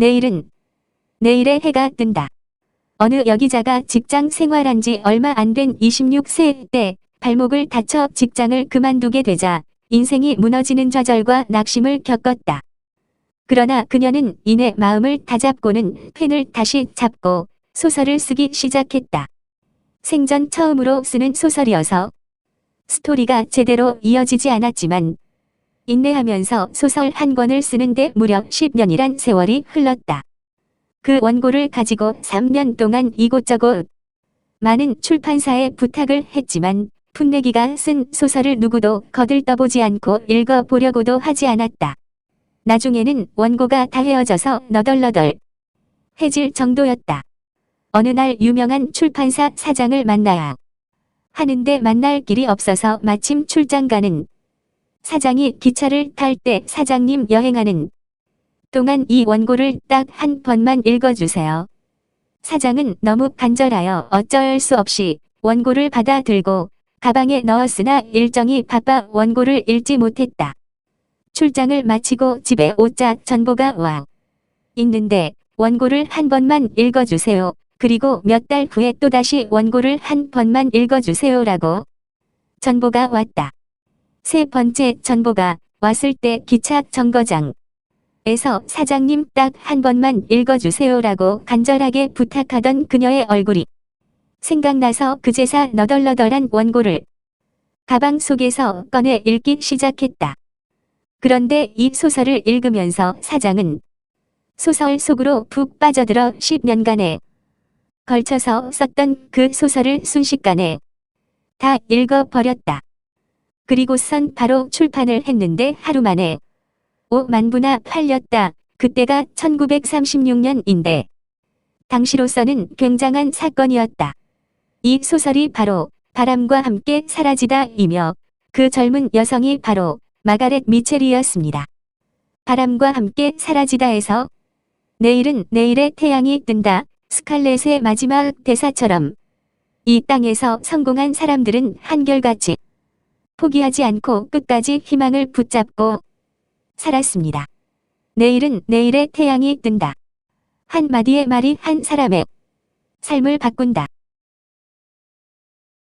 내일은 내일의 해가 뜬다. 어느 여기자가 직장 생활한 지 얼마 안 된 26세 때 발목을 다쳐 직장을 그만두게 되자 인생이 무너지는 좌절과 낙심을 겪었다. 그러나 그녀는 이내 마음을 다잡고는 펜을 다시 잡고 소설을 쓰기 시작했다. 생전 처음으로 쓰는 소설이어서 스토리가 제대로 이어지지 않았지만 인내하면서 소설 한 권을 쓰는데 무려 10년이란 세월이 흘렀다. 그 원고를 가지고 3년 동안 이곳저곳 많은 출판사에 부탁을 했지만 풋내기가 쓴 소설을 누구도 거들떠보지 않고 읽어보려고도 하지 않았다. 나중에는 원고가 다 헤어져서 너덜너덜 해질 정도였다. 어느 날 유명한 출판사 사장을 만나야 하는데 만날 길이 없어서 마침 출장 가는 사장이 기차를 탈 때 사장님 여행하는 동안 이 원고를 딱 한 번만 읽어주세요. 사장은 너무 간절하여 어쩔 수 없이 원고를 받아 들고 가방에 넣었으나 일정이 바빠 원고를 읽지 못했다. 출장을 마치고 집에 오자 전보가 와 있는데 원고를 한 번만 읽어주세요. 그리고 몇 달 후에 또다시 원고를 한 번만 읽어주세요라고 전보가 왔다. 세 번째 전보가 왔을 때 기차 정거장 에서 사장님 딱 한 번만 읽어주세요라고 간절하게 부탁하던 그녀의 얼굴이 생각나서 그제사 너덜너덜한 원고를 가방 속에서 꺼내 읽기 시작했다. 그런데 이 소설을 읽으면서 사장은 소설 속으로 푹 빠져들어 10년간에 걸쳐서 썼던 그 소설을 순식간에 다 읽어버렸다. 그리고선 바로 출판을 했는데 하루 만에 5만 부나 팔렸다. 그때가 1936년인데 당시로서는 굉장한 사건이었다. 이 소설이 바로 바람과 함께 사라지다이며 그 젊은 여성이 바로 마가렛 미첼이었습니다. 바람과 함께 사라지다에서 내일은 내일의 태양이 뜬다. 스칼렛의 마지막 대사처럼 이 땅에서 성공한 사람들은 한결같이 포기하지 않고 끝까지 희망을 붙잡고 살았습니다. 내일은 내일의 태양이 뜬다. 한마디의 말이 한 사람의 삶을 바꾼다.